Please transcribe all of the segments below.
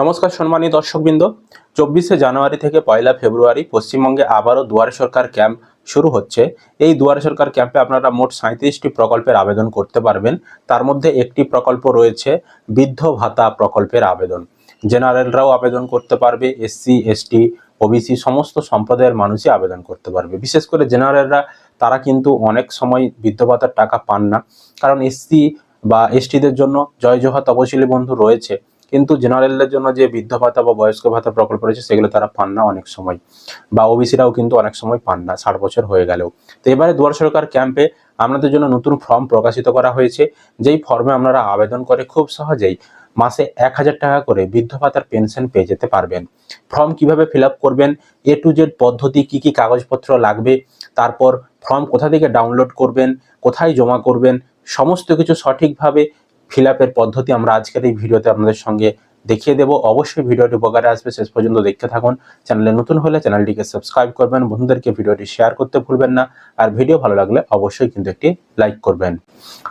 নমস্কার সম্মানীয় দর্শকবৃন্দ। চব্বিশে জানুয়ারি থেকে পয়লা ফেব্রুয়ারি পশ্চিমবঙ্গে আবারও দুয়ারে সরকার ক্যাম্প শুরু হচ্ছে। এই দুয়ারে সরকার ক্যাম্পে আপনারা মোট সাঁত্রিশটি প্রকল্পের আবেদন করতে পারবেন। তার মধ্যে একটি প্রকল্প রয়েছে বৃদ্ধ ভাতা প্রকল্পের আবেদন। জেনারেলরাও আবেদন করতে পারবে, এসসি, এসটি, ওবিসি সমস্ত সম্প্রদায়ের মানুষই আবেদন করতে পারবে। বিশেষ করে জেনারেলরা, তারা কিন্তু অনেক সময় বৃদ্ধ ভাতার টাকা পান না। কারণ এসসি বা এসটিদের জন্য জয় জোহার তপশিলি বন্ধু রয়েছে। কিন্তু জেনারেলদের জন্য যে বৃদ্ধ ভাতা বা বয়স্ক ভাতা প্রকল্প রয়েছে, সেগুলো তারা পান না অনেক সময়। বা ওবিসিরাও কিন্তু অনেক সময় পান না, ষাট বছর হয়ে গেলেও। তো এবারে দুয়ার সরকার ক্যাম্পে আপনাদের জন্য নতুন ফর্ম প্রকাশিত করা হয়েছে, যেই ফর্মে আপনারা আবেদন করে খুব সহজেই মাসে এক হাজার টাকা করে বৃদ্ধ ভাতার পেনশন পেয়ে যেতে পারবেন। ফর্ম কীভাবে ফিল করবেন, এ টু জেড পদ্ধতি, কি কি কাগজপত্র লাগবে, তারপর ফর্ম কোথা থেকে ডাউনলোড করবেন, কোথায় জমা করবেন, সমস্ত কিছু সঠিকভাবে ফিল পদ্ধতি আমরা আজকের এই ভিডিওতে আপনাদের সঙ্গে দেখিয়ে দেবো। অবশ্যই ভিডিওটি উপকারে আসবে, শেষ পর্যন্ত দেখতে থাকুন। চ্যানেলে নতুন হলে চ্যানেলটিকে সাবস্ক্রাইব করবেন, বন্ধুদেরকে ভিডিওটি শেয়ার করতে ভুলবেন না। আর ভিডিও ভালো লাগলে অবশ্যই কিন্তু একটি লাইক করবেন।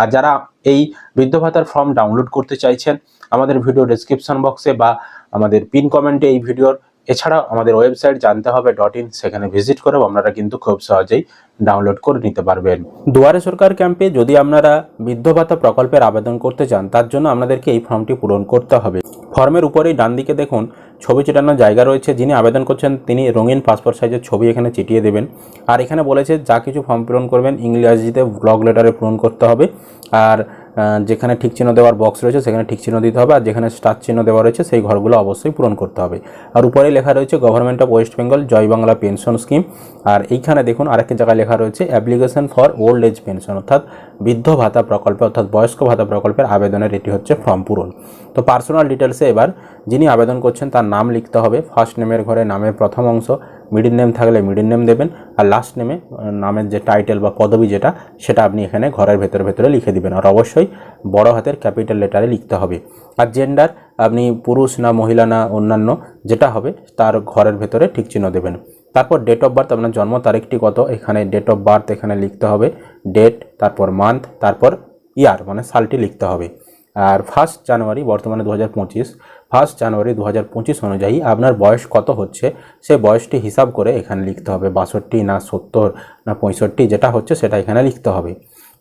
আর যারা এই বৃদ্ধ ভাতার ফর্ম ডাউনলোড করতে চাইছেন, আমাদের ভিডিও ডেসক্রিপশন বক্সে বা আমাদের পিন কমেন্টে এই ভিডিওর এছাড়াও আমাদের ওয়েবসাইট জানতে হবে ডট ইন, সেখানে ভিজিট করেও আপনারা কিন্তু খুব সহজেই ডাউনলোড করে নিতে পারবেন। দুয়ারে সরকার ক্যাম্পে যদি আপনারা বৃদ্ধ ভাতা প্রকল্পের আবেদন করতে চান, তার জন্য আপনাদেরকে এই ফর্মটি পূরণ করতে হবে। ফর্মের উপরেই ডান দিকে দেখুন, ছবি চিটানোর জায়গা রয়েছে। যিনি আবেদন করছেন, তিনি রঙিন পাসপোর্ট সাইজের ছবি এখানে চিটিয়ে দেবেন। আর এখানে বলেছে, যা কিছু ফর্ম পূরণ করবেন, ইংরেজিতে ব্লক লেটারে পূরণ করতে হবে। আর যেখানে ঠিক চিহ্ন দেওয়ার বক্স রয়েছে, সেখানে ঠিক চিহ্ন দিতে হবে। আর যেখানে স্টার চিহ্ন দেওয়া রয়েছে, সেই ঘরগুলো অবশ্যই পূরণ করতে হবে। আর উপরে লেখা রয়েছে government of West Bengal Jai Bangla pension scheme আর এইখানে দেখুন আরেকটি জায়গায় লেখা রয়েছে application for old age pension অর্থাৎ বৃদ্ধ ভাতা প্রকল্পে, অর্থাৎ বয়স্ক ভাতা প্রকল্পের আবেদনের এটি হচ্ছে ফর্ম পূরণ। তো পার্সোনাল ডিটেলসে এবার যিনি আবেদন করছেন, তার নাম লিখতে হবে। ফার্স্ট নেমের ঘরে নামের প্রথম অংশ মিডিল নেম থাকলে মিডিল নেম দেবেন আর লাস্ট নেমে নামের যে টাইটেল বা পদবি যেটা, সেটা আপনি এখানে ঘরের ভেতরে ভেতরে লিখে দিবেন। আর অবশ্যই বড় হাতের ক্যাপিটাল লেটারে লিখতে হবে। আর জেন্ডার আপনি পুরুষ না মহিলা না অন্যান্য, যেটা হবে তার ঘরের ভেতরে ঠিক চিহ্ন দেবেন। তারপর ডেট অফ বার্থ আপনার জন্ম তারিখটি কত, এখানে ডেট অফ বার্থ এখানে লিখতে হবে ডেট তারপর মান্থ তারপর ইয়ার মানে সালটি লিখতে হবে। আর ফার্স্ট জানুয়ারি বর্তমানে দু হাজার পঁচিশ ফার্স্ট জানুয়ারি দু হাজার পঁচিশ অনুযায়ী আপনার বয়স কত হচ্ছে সেই বয়সটি হিসাব করে এখানে লিখতে হবে, বাষট্টি না সত্তর না পঁয়ষট্টি যেটা হচ্ছে সেটা এখানে লিখতে হবে।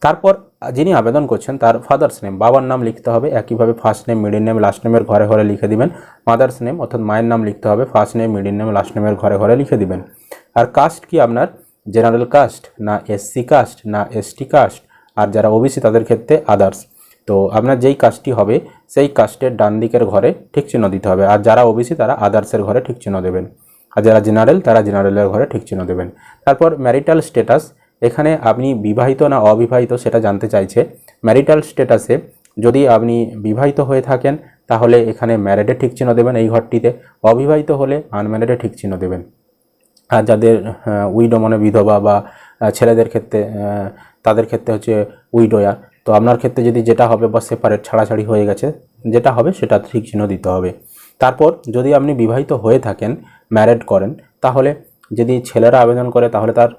তারপর যিনি আবেদন করছেন তার ফাদার্স নেম বাবার নাম লিখতে হবে, একইভাবে first name middle name last নেমের ঘরে ঘরে লিখে দিবেন। মাদার্স নেম অর্থাৎ মায়ের নাম লিখতে হবে first name middle name last নেমের ঘরে ঘরে লিখে দিবেন। আর কাস্ট কি আপনার? জেনারেল কাস্ট না এসসি কাস্ট না এসটি কাস্ট আর যারা ওবিসি তাদের ক্ষেত্রে আদার্স তো আপনার যেই কাজটি হবে, সেই কাস্টের ডান দিকের ঘরে ঠিক চিহ্ন দিতে হবে। আর যারা ওবিসি তারা আদার্সের ঘরে ঠিক চিহ্ন দেবেন। আর যারা জেনারেল তারা জেনারেলের ঘরে ঠিক চিহ্ন দেবেন। তারপর ম্যারিটাল স্ট্যাটাস এখানে আপনি বিবাহিত না অবিবাহিত সেটা জানতে চাইছে। ম্যারিটাল স্ট্যাটাসে যদি আপনি বিবাহিত হয়ে থাকেন, তাহলে এখানে ম্যারেডে ঠিক চিহ্ন দেবেন এই ঘরটিতে। অবিবাহিত হলে আনম্যারেডে ঠিক চিহ্ন দেবেন। আর যাদের উইডো মানে বিধবা বা ছেলেদের ক্ষেত্রে তাদের ক্ষেত্রে হচ্ছে উইডোয়া তো আপনার ক্ষেত্রে যদি যেটা হবে বা সেপারেট ছাড়াছাড়ি হয়ে গেছে, যেটা হবে সেটা ঠিক চিহ্ন দিতে হবে। তারপর যদি আপনি বিবাহিত হয়ে থাকেন ম্যারেড করেন, তাহলে যদি ছেলেরা আবেদন করে, তাহলে তার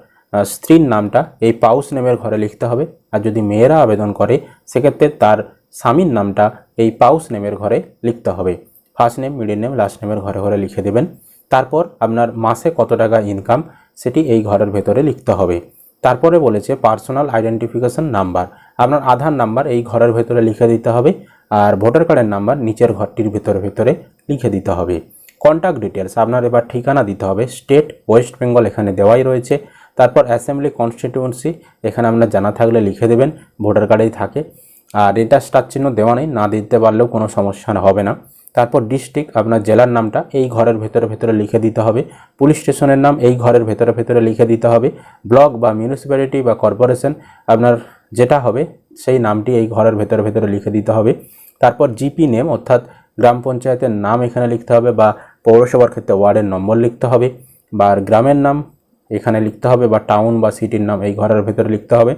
স্ত্রীর নামটা এই পাউস নেমের ঘরে লিখতে হবে। আর যদি মেয়েরা আবেদন করে, সেক্ষেত্রে তার স্বামীর নামটা এই পাউস নেমের ঘরে লিখতে হবে। First name middle name last নেমের ঘরে ঘরে লিখে দেবেন। তারপর আপনার মাসে কত টাকা ইনকাম সেটি এই ঘরের ভেতরে লিখতে হবে। তারপরে বলেছে পার্সোনাল আইডেন্টিফিকেশন নাম্বার আপনার আধার নাম্বার এই ঘরের ভেতরে লিখে দিতে হবে আর ভোটার কার্ডের নাম্বার নিচের ঘরটির ভেতরে ভেতরে লিখে দিতে হবে। কন্ট্যাক্ট ডিটেলস আপনার এবার ঠিকানা দিতে হবে। স্টেট ওয়েস্ট বেঙ্গল এখানে দেওয়াই রয়েছে। তারপর অ্যাসেম্বলি কনস্টিটিউয়েন্সি এখানে আপনার জানা থাকলে লিখে দেবেন, ভোটার কার্ডেই থাকে। আর এটা স্টার চিহ্ন দেওয়া নেই, না দিতে পারলেও কোনো সমস্যা হবে না। তারপর ডিস্ট্রিক্ট আপনার জেলার নামটা এই ঘরের ভেতরে ভেতরে লিখে দিতে হবে। পুলিশ স্টেশনের নাম এই ঘরের ভেতরে ভেতরে লিখে দিতে হবে। ব্লক বা মিউনিসিপ্যালিটি বা কর্পোরেশন আপনার যেটা হবে, সেই নামটি এই ঘরের ভেতরে ভেতরে লিখে দিতে হবে। তারপর জিপি নেম অর্থাৎ গ্রাম পঞ্চায়েতের নাম এখানে লিখতে হবে বা পৌরসভার ক্ষেত্রে ওয়ার্ডের নম্বর লিখতে হবে বা গ্রামের নাম এখানে লিখতে হবে বা টাউন বা সিটির নাম এই ঘরের ভেতরে লিখতে হবে।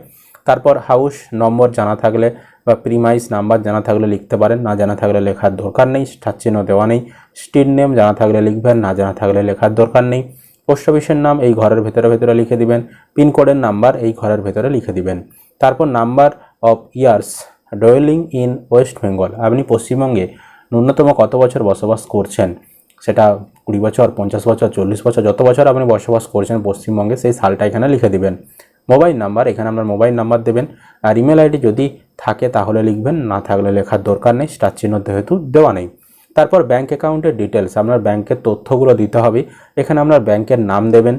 তারপর হাউস নম্বর জানা থাকলে বা প্রিমাইস নাম্বার জানা থাকলে লিখতে পারেন, না জানা থাকলে লেখার দরকার নেই চিহ্ন দেওয়া নেই। স্ট্রিট নেম জানা থাকলে লিখবেন, না জানা থাকলে লেখার দরকার নেই। পোস্ট অফিসের নাম এই ঘরের ভেতরে ভেতরে লিখে দিবেন। পিনকোডের নাম্বার এই ঘরের ভেতরে লিখে দিবেন। তারপর number of years dwelling in West Bengal. আপনি পশ্চিমবঙ্গে ন্যূনতম কত বছর বসবাস করছেন? সেটা কুড়ি বছর, পঞ্চাশ বছর, চল্লিশ বছর, যত বছর আপনি বসবাস করছেন পশ্চিমবঙ্গে, সেই সালটা এখানে লিখে দেবেন। মোবাইল নাম্বার, এখানে আপনার মোবাইল নাম্বার দেবেন। আর ইমেল আইডি যদি থাকে তাহলে লিখবেন, না থাকলে লেখার দরকার নেই, স্টার চিহ্ন যেহেতু দেওয়া নেই। তারপর ব্যাঙ্ক অ্যাকাউন্টের ডিটেলস আপনার ব্যাংকের তথ্যগুলো দিতে হবে। এখানে আপনার ব্যাংকের নাম দেবেন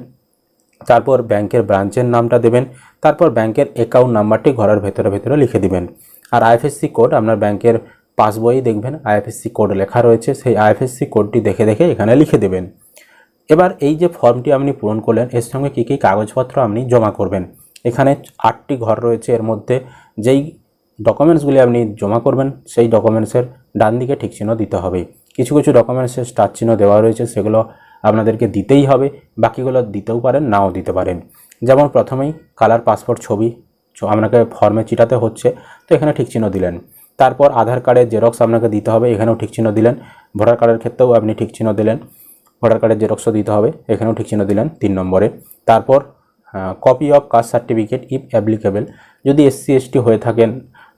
তারপর ব্যাংকের ব্রাঞ্চের নামটা দেবেন, তারপর ব্যাংকের অ্যাকাউন্ট নাম্বারটি ঘরের ভেতরে ভেতরে লিখে দিবেন। আর আইএফএসসি কোড আপনার ব্যাংকের পাসবই দেখবেন আইএফএসসি কোড লেখা রয়েছে, সেই আইএফএসসি কোডটি দেখে দেখে এখানে লিখে দেবেন। এবার এই যে ফর্মটি আপনি পূরণ করলেন, এর সঙ্গে কী কী কাগজপত্র আপনি জমা করবেন? এখানে আটটি ঘর রয়েছে, এর মধ্যে যেই ডকুমেন্টসগুলি আপনি জমা করবেন, সেই ডকুমেন্টসের ডান দিকে ঠিক চিহ্ন দিতে হবে। কিছু কিছু ডকুমেন্টসের স্টার চিহ্ন দেওয়া রয়েছে, সেগুলো আপনাদেরকে দিতেই হবে। বাকিগুলো দিতেও পারেন, নাও দিতে পারেন। যেমন প্রথমেই কালার পাসপোর্ট ছবি আপনাকে ফর্মে চিটাতে হচ্ছে, তো এখানে ঠিক চিহ্ন দিলেন। তারপর আধার কার্ডের জেরক্স আপনাকে দিতে হবে, এখানেও ঠিক চিহ্ন দিলেন। ভোটার কার্ডের ক্ষেত্রেও আপনি ঠিক চিহ্ন দিলেন। ভোটার কার্ডের জেরক্সও দিতে হবে, এখানেও ঠিক চিহ্ন দিলেন তিন নম্বরে। তারপর copy of caste certificate if applicable যদি এসসি এসটি হয়ে থাকেন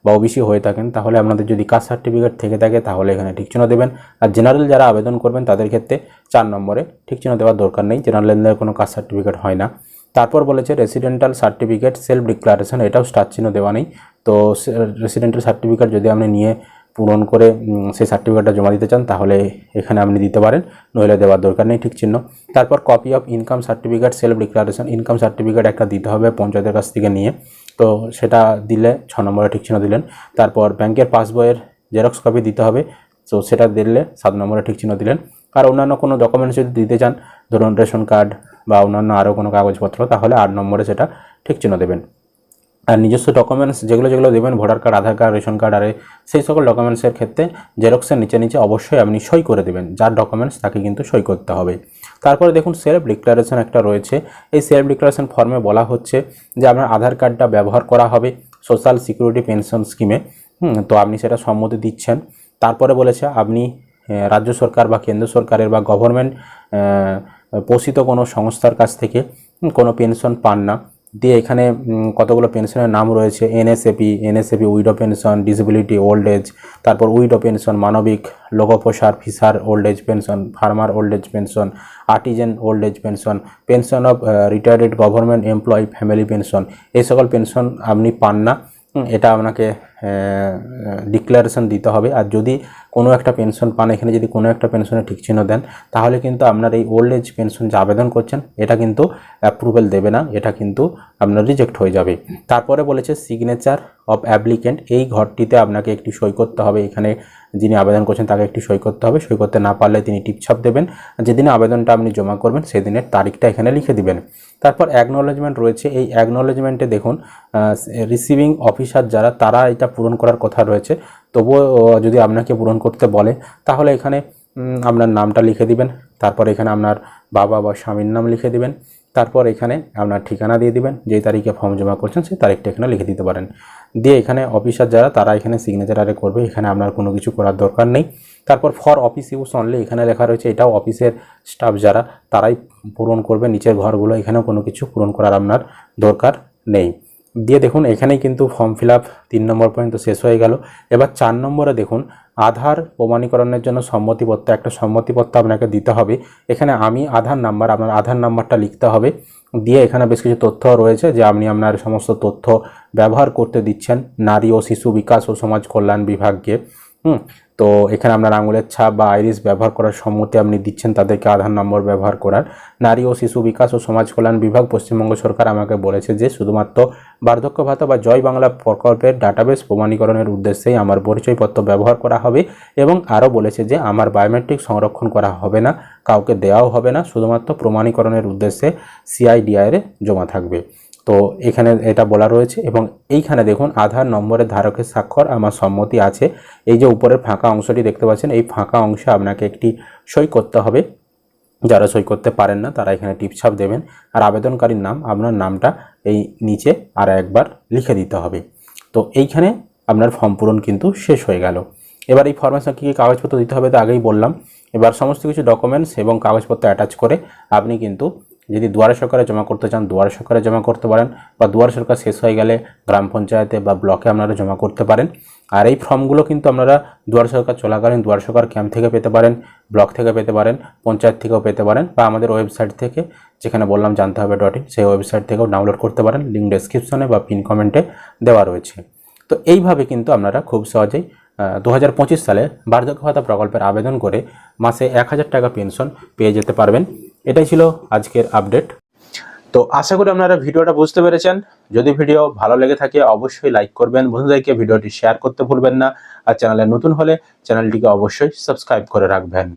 বা ওবিসি হয়ে থাকেন, তাহলে আপনাদের যদি কাস্ট সার্টিফিকেট থেকে থাকে, তাহলে এখানে ঠিক চিহ্ন দেবেন। আর জেনারেল যারা আবেদন করবেন, তাদের ক্ষেত্রে চার নম্বরে ঠিক চিহ্ন দেওয়ার দরকার নেই। জেনারেল জেনারেলদের কোনো কাস্ট সার্টিফিকেট হয় না। তারপর বলেছে রেসিডেন্টাল সার্টিফিকেট সেলফ ডিক্লারেশন এটাও স্টার চিহ্ন দেওয়া নেই। তো রেসিডেন্টাল সার্টিফিকেট যদি আপনি নিয়ে পূরণ করে সেই সার্টিফিকেটটা জমা দিতে চান, তাহলে এখানে আপনি দিতে পারেন, নইলে দেওয়ার দরকার নেই, ঠিক চিহ্ন। তারপর copy of income certificate self declaration income certificate একটা দিতে হবে পঞ্চায়েতের কাছ থেকে নিয়ে। তো সেটা দিলে, ছ নম্বরে ঠিক চিহ্ন দিলেন। তারপর ব্যাংকের পাসবইয়ের জেরক্স কপি দিতে হবে। তো সেটা দিলে সাত নম্বরে ঠিক চিহ্ন দিলেন। আর অন্যান্য কোনো ডকুমেন্টস যদি দিতে চান, ধরুন রেশন কার্ড বা অন্যান্য আরও কোনো কাগজপত্র, তাহলে আট নম্বরে সেটা ঠিক চিহ্ন দেবেন। আর নিজস্ব ডকুমেন্টস যেগুলো যেগুলো দেবেন voter card Aadhaar card ration card আরে সেই সকল ডকুমেন্টসের ক্ষেত্রে জেরক্সের নিচে নিচে অবশ্যই আপনি সই করে দেবেন। যার ডকুমেন্টস তাকে কিন্তু সই করতে হবে। তারপরে দেখুন সেলফ ডিক্লারেশন একটা রয়েছে। এই সেলফ ডিক্লারেশন ফর্মে বলা হচ্ছে যে আপনার আধার কার্ডটা ব্যবহার করা হবে সোশ্যাল সিকিউরিটি পেনশন স্কিমে তো আপনি সেটা সম্মতি দিচ্ছেন। তারপরে বলেছে আপনি রাজ্য সরকার বা কেন্দ্র সরকারের বা গভর্নমেন্ট পোষিত কোনো সংস্থার কাছ থেকে কোনো পেনশন পান না। দিয়ে এখানে কতগুলো পেনশনের নাম রয়েছে? NSAP NSAP widow pension disability old age তারপর widow pension Manabik Lokprasar fisher old age pension farmer old age pension artisan old age pension pension of retired government employee family pension এই সকল পেনশন আপনি পান না। এটা আপনাকে declaration দিতে হবে। আর যদি কোনো একটা পেনশন পান, এখানে যদি কোনো একটা পেনশনে ঠিক চিহ্ন দেন, তাহলে কিন্তু আপনার এই ওল্ড এজ পেনশন যে আবেদন করছেন, এটা কিন্তু অ্যাপ্রুভেল দেবে না, এটা কিন্তু আপনার রিজেক্ট হয়ে যাবে। তারপরে বলেছে সিগনেচার অফ অ্যাপ্লিকেন্ট এই ঘরটিতে আপনাকে একটি সই করতে হবে। এখানে যিনি আবেদন করছেন, তাকে একটি সই করতে হবে। সই করতে না পারলে তিনি টিপছাপ দেবেন। যেদিনে আবেদনটা আপনি জমা করবেন, সেদিনের তারিখটা এখানে লিখে দিবেন। তারপর অ্যাকনোলেজমেন্ট রয়েছে। এই অ্যাকনোলেজমেন্টে দেখুন রিসিভিং অফিসার যারা, তারা এটা পূরণ করার কথা রয়েছে। তবুও যদি আপনাকে পূরণ করতে বলে, তাহলে এখানে আপনার নামটা লিখে দিবেন, তারপর এখানে আপনার বাবা বা স্বামীর নাম লিখে দিবেন, তারপর এখানে আপনার ঠিকানা দিয়ে দিবেন, যেই তারিখে ফর্ম জমা করছেন সেই তারিখটা এখানে লিখে দিতে পারেন। দিয়ে এখানে অফিসার যারা, তারা এখানে সিগনেচার আরে করবে, এখানে আপনার কোনো কিছু করার দরকার নেই। তারপর ফর অফিস ইউজ অনলি এখানে লেখা রয়েছে, এটাও অফিসের স্টাফ যারা, তারাই পূরণ করবে, নিচের ঘরগুলো এখানেও কোনো কিছু পূরণ করার আপনার দরকার নেই। দিয়ে দেখুন, এখানেই কিন্তু ফর্ম ফিল আপ তিন নম্বর পর্যন্ত শেষ হয়ে গেল। এবার চার নম্বরে দেখুন, আধার প্রমাণীকরণের জন্য সম্মতিপত্র, একটা সম্মতিপত্র আপনাকে দিতে হবে। এখানে আমি আধার নাম্বার আপনার আধার নাম্বারটা লিখতে হবে। দিয়ে এখানে বেশ কিছু তথ্য রয়েছে যে আপনি আপনার সমস্ত তথ্য ব্যবহার করতে দিচ্ছেন নারী ও শিশু বিকাশ ও সমাজ কল্যাণ বিভাগকে। হুম তো এখানে আপনার আঙুলের ছাপ বা আইরিস ব্যবহার করার সম্মতি আপনি দিচ্ছেন, তাদেরকে আধার নম্বর ব্যবহার করার। নারী ও শিশু বিকাশ ও সমাজ কল্যাণ বিভাগ পশ্চিমবঙ্গ সরকার আমাকে বলেছে যে শুধুমাত্র বার্ধক্য ভাতা বা জয় বাংলা প্রকল্পের ডাটাবেস প্রমাণীকরণের উদ্দেশ্যেই আমার পরিচয়পত্র ব্যবহার করা হবে এবং আরও বলেছে যে আমার বায়োমেট্রিক সংরক্ষণ করা হবে না, কাউকে দেওয়াও হবে না, শুধুমাত্র প্রমাণীকরণের উদ্দেশ্যে সিআইডিআইরে জমা থাকবে। তো এখানে এটা বলা রয়েছে এবং এইখানে দেখুন আধার নম্বরের ধারকের স্বাক্ষর আমার সম্মতি আছে। এই যে উপরের ফাঁকা অংশটি দেখতে পাচ্ছেন, এই ফাঁকা অংশে আপনাকে একটি সই করতে হবে। যারা সই করতে পারেন না, তারা এখানে টিপছাপ দেবেন। আর আবেদনকারীর নাম, আপনার নামটা এই নিচে আর একবার লিখে দিতে হবে। তো এইখানে আপনার ফর্ম পূরণ কিন্তু শেষ হয়ে গেল। এবার এই ফর্মের সঙ্গে কী কী কাগজপত্র দিতে হবে তো আগেই বললাম। এবার সমস্ত কিছু ডকুমেন্টস এবং কাগজপত্র অ্যাটাচ করে আপনি কিন্তু যদি দুয়ারে সরকারে জমা করতে চান, দুয়ারে সরকারে জমা করতে পারেন বা দুয়ারে সরকার শেষ হয়ে গেলে গ্রাম পঞ্চায়েতে বা ব্লকে আপনারা জমা করতে পারেন। আর এই ফর্মগুলো কিন্তু আপনারা দুয়ার সরকার চলাকালীন দুয়ার সরকার ক্যাম্প থেকে পেতে পারেন, ব্লক থেকে পেতে পারেন, পঞ্চায়েত থেকেও পেতে পারেন বা আমাদের ওয়েবসাইট থেকে যেখানে বললাম জানতে হবে ডট সেই ওয়েবসাইট থেকেও ডাউনলোড করতে পারেন। লিঙ্ক ডেসক্রিপশনে বা পিন কমেন্টে দেওয়া রয়েছে। তো এইভাবে কিন্তু আপনারা খুব সহজেই দু হাজার পঁচিশ সালে বার্ধক্য ভাতা প্রকল্পের আবেদন করে মাসে এক হাজার টাকা পেনশন পেয়ে যেতে পারবেন। এটাই ছিল আজকের আপডেট। তো আশা করি আপনারা ভিডিওটা বুঝতে পেরেছেন। যদি ভিডিও ভালো লেগে থাকে, অবশ্যই লাইক করবেন, বন্ধুদেরকে ভিডিওটি শেয়ার করতে ভুলবেন না। আর চ্যানেলে নতুন হলে চ্যানেলটিকে অবশ্যই সাবস্ক্রাইব করে রাখবেন।